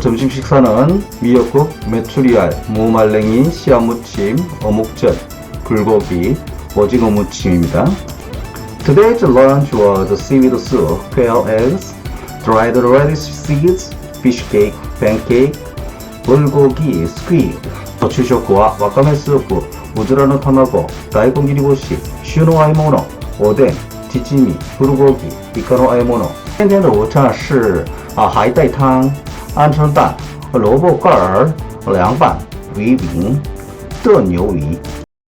점심 식사는 미역국, 메추리알, 무말랭이, 씨앗무침, 어묵전, 불고기, 오징어 무침입니다. Today's lunch was seaweed soup, quail eggs, dried radish seeds, fish cake, pancake, 불고기, squid, 主食はわかめスープ、うずらの卵、大根切り干し、塩の和え物、おでん、チヂミ、プルゴギ、イカの和え物。今天的午餐是啊海带汤、 鹌鹑蛋和萝卜盖儿凉拌，为名炖牛鱼。